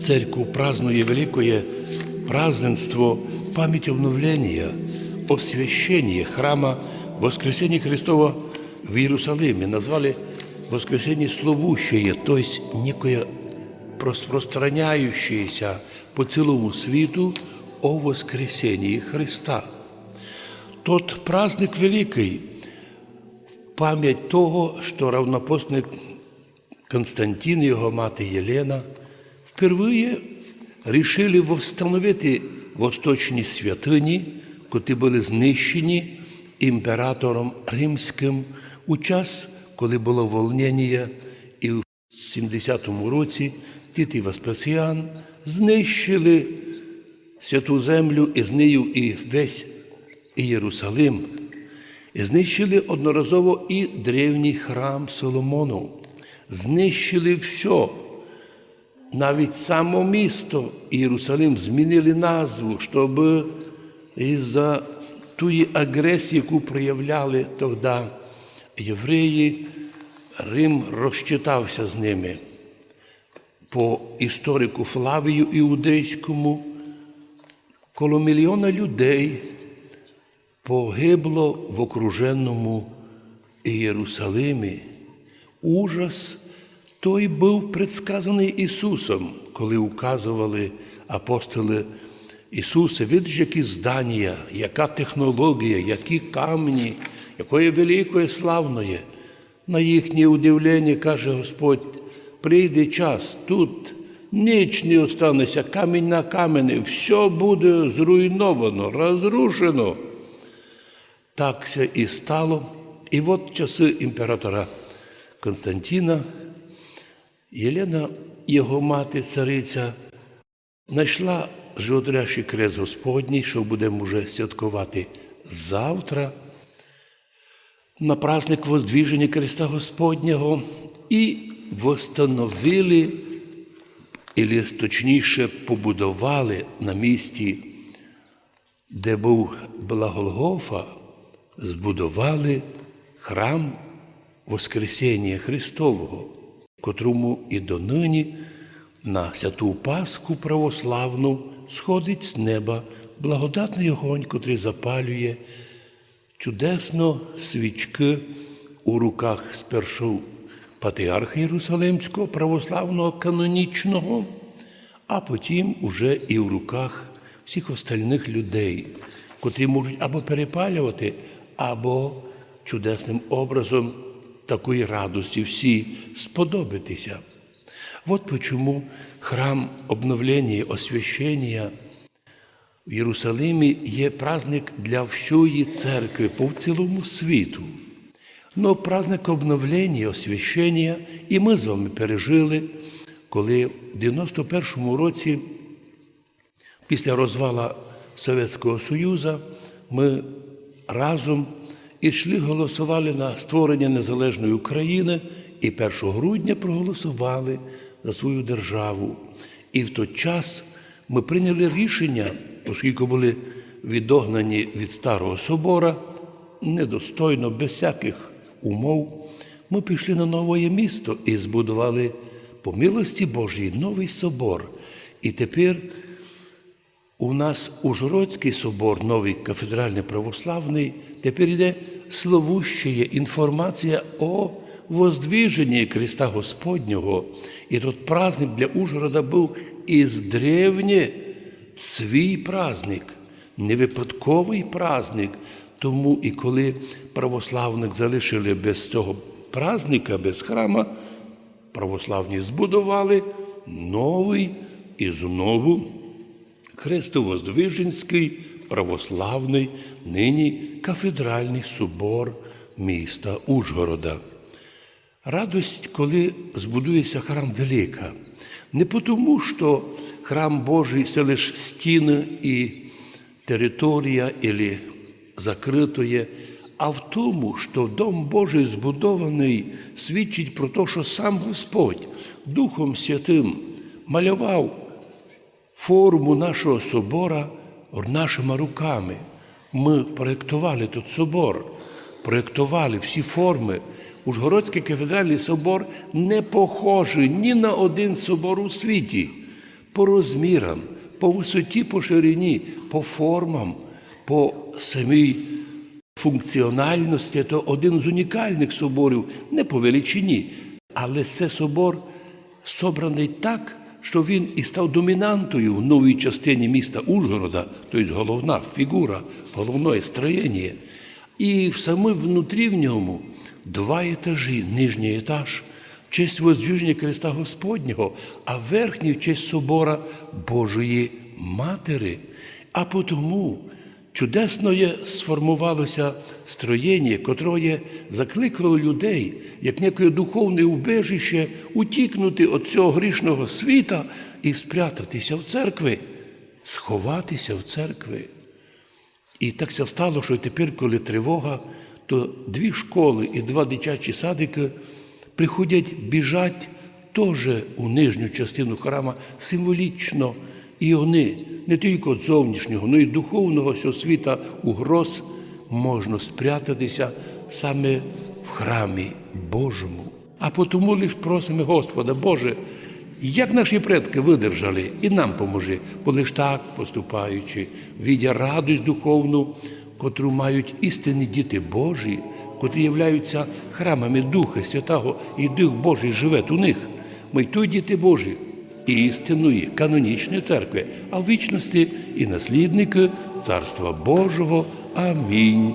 Церковь празднує великое праздненство память обновления, освящения храма Воскресения Христова в Иерусалиме. Назвали Воскресение Словущее, то есть некое по целому свету о воскресении Христа. Тот праздник великий, пам'ять того, що равнопостник Константин його мати Єлена впервые рішили восстановити восточні святині, котрі були знищені імператором Римським у час, коли було волнення, і в 70-му році Тит і Веспасіан знищили святу землю і з нею і весь Єрусалим. І знищили одноразово і древній храм Соломону. Знищили все. Навіть само місто Єрусалим змінили назву, щоб із-за тої агресії, яку проявляли тоді євреї, Рим розчитався з ними. По історику Флавію Іудейському коло мільйона людей погибло в окруженому Єрусалимі. Ужас той був предсказаний Ісусом, коли указували апостоли Ісуса, видиш, які здання, яка технологія, які камні, якої великої славної. На їхнє удивлення каже Господь, прийде час, тут ніч не останеться, камінь на камені, все буде зруйновано, розрушено. Так це і стало. І от часи імператора Константина, Єлена, його мати, цариця, знайшла животрящий крест Господній, що будемо вже святкувати завтра, на праздник Воздвіження Христа Господнього, і восстановили, і точніше побудували на місці, де був Голгофа, збудували храм Воскресіння Христового, котрому і донині на святу Пасху православну сходить з неба благодатний огонь, котрий запалює чудесно свічки у руках спершу патріарха Єрусалимського православного канонічного, а потім уже і в руках всіх остальних людей, котрі можуть або перепалювати, або чудесним образом такої радості всі сподобатися. Вот почему храм обновлення, освящення в Єрусалимі є праздник для всієї церкви по цілому світу. Но праздник обновлення, освящення і ми з вами пережили, коли в 91-му році, після розвала Совєтського Союзу, ми разом ішли, голосували на створення незалежної України і 1 грудня проголосували за свою державу. І в той час ми прийняли рішення, оскільки були відогнані від Старого Собора, недостойно, без всяких умов, ми пішли на нове місто і збудували по милості Божій новий собор. І тепер у нас Ужгородський собор, новий кафедральний православний, тепер йде словущая інформація о воздвиженні Христа Господнього. І тут праздник для Ужгорода був із древнє свій праздник, не випадковий праздник. Тому і коли православних залишили без цього праздника, без храма, православні збудували новий і знову Христовоздвиженський православний, нині кафедральний собор міста Ужгорода. Радость, коли збудується храм велика, не тому, що храм Божий це лише стіни і територія, і закритоє, а в тому, що Дом Божий збудований, свідчить про те, що сам Господь Духом Святим малював форму нашого собора нашими руками. Ми проєктували тут собор, проєктували всі форми. Ужгородський кафедральний собор не похожий ні на один собор у світі. по розмірам, по висоті, по ширині, по формам, по самій функціональності, то один з унікальних соборів, не по величині, але це собор собраний так, що він і став домінантою в новій частині міста Ужгорода, тобто головна фігура, головне строєння. І саме внутрі в ньому два етажі, нижній етаж в честь воздвіження Христа Господнього, а верхній в честь собора Божої Матери. А потому чудесно сформувалося строєння, котре закликало людей, як некое духовне убежище, утікнути від цього грішного світа і спрятатися в церкви, сховатися в церкви. І так ся стало, що тепер, коли тривога, то дві школи і два дитячі садики приходять біжать теж у нижню частину храма символічно. І вони не тільки від зовнішнього, але й духовного цього світа угроз можна спрятатися саме в храмі Божому. А потому лиш просимо Господа, Боже, як наші предки видержали, і нам поможи, бо лиш так поступаючи, відя радость духовну, котру мають істинні діти Божі, котрі являються храмами Духа Святого, і Дух Божий живе у них. Ми й той діти Божі, істинної канонічної церкви, а в вічності і наслідники Царства Божого. Амінь.